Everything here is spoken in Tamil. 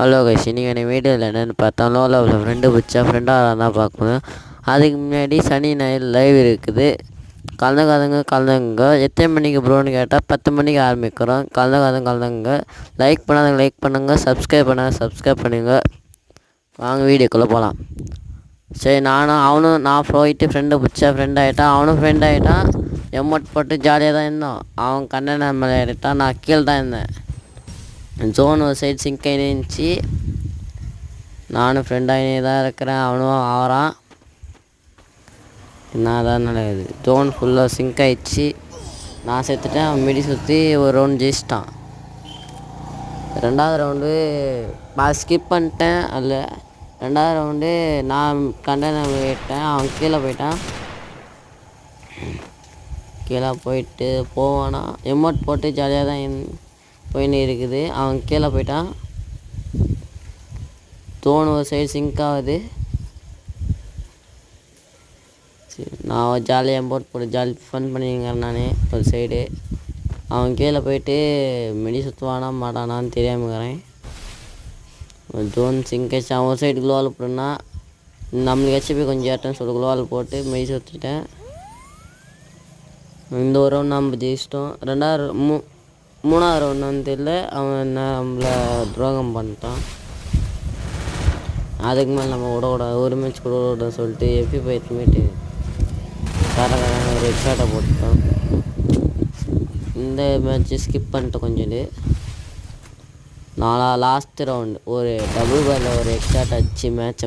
ஹலோ கைஸ் இன்றைக்கி எனக்கு வீடியோவில் என்னென்னு பார்த்தா லோவில் ஃப்ரெண்டு பிடிச்சா ஃப்ரெண்டாக தான் பார்க்கணும். அதுக்கு முன்னாடி சனி ஞாயிறு லைவ் இருக்குது. கலந்துக்காதங்க கலந்துங்க எத்தனை மணிக்கு ப்ரோன்னு கேட்டால் பத்து மணிக்கு ஆரம்பிக்கிறோம். கலந்துக்காதங்க கலந்துங்க லைக் பண்ணாதங்க லைக் பண்ணுங்கள் சப்ஸ்கிரைப் பண்ணாங்க சப்ஸ்கிரைப் பண்ணுங்க. வாங்க வீடியோக்குள்ளே போகலாம் சரி நானும் அவனும் நான் போயிட்டு ஃப்ரெண்டு பிடிச்சா ஃப்ரெண்ட் ஆகிட்டான் அவனும் ஃப்ரெண்ட் ஆகிட்டான் எம்மட் போட்டு ஜாலியாக தான் இருந்தோம். அவன் கண்ணன் மேலே ஏறிட்டான் நான் கீழே தான் இருந்தேன். ஜோன் ஒரு சைடு சிங்க் ஆகிருந்துச்சி நானும் ஃப்ரெண்ட் ஆகினே தான் இருக்கிறேன். அவனும் ஆகிறான் என்ன தான் நடக்குது. ஜோன் ஃபுல்லாக சிங்க் ஆகிடுச்சு நான் சேர்த்துட்டேன் அவன் மிடி சுற்றி ஒரு ரவுண்ட் ஜெயிச்சிட்டான். ரெண்டாவது ரவுண்டு நான் ஸ்கிப் பண்ணிட்டேன். அதில் ரெண்டாவது ரவுண்டு நான் கண்டனை போயிட்டேன் அவன் கீழே போயிட்டான். கீழே போயிட்டு போவானா. எமௌண்ட் போட்டு ஜாலியாக தான் போயின்னு இருக்குது. அவன் கீழே போயிட்டான். தோணு ஒரு சைடு சிங்க் ஆகுது. சரி, நான் ஜாலியாக போட் போட்டு ஜாலி ஃபன் பண்ணிங்கிறேன் நான் ஒரு சைடு அவன் கீழே போயிட்டு மெடி சுற்றுவானா மாட்டானான்னு தெரியாமக்கிறேன் ஜோன் சிங்க் ஆச்சு. அவன் ஒரு சைடு குளோவால் போட்டுனா நம்மளுக்கு ஹெச்பி கொஞ்சம் ஏட்டேன்னு சொல்லி குளோவால் போட்டு மெடி சுற்றிட்டேன் இந்த ஒரு ரவுண்ட் நம்ம ஜெயிச்சிட்டோம். ரெண்டாவது மூ மூணாவது ஒன்று வந்து தெரியல அவன் நம்மளை துரோகம் பண்ணிட்டான். அதுக்கு மேலே நம்ம விட விட ஒரு மேட்ச் கூட விட விட சொல்லிட்டு எப்பி போயிட்டுமேட்டு கரகரன்னு ஒரு ஹெட்ஷாட்டை போட்டுட்டான். இந்த மேட்ச்சு ஸ்கிப் பண்ணிட்டோம் கொஞ்சோண்டு நாலா லாஸ்ட் ரவுண்டு ஒரு டபுள் பாலில் ஒரு ஹெட்ஷாட் அடிச்சு மேட்ச்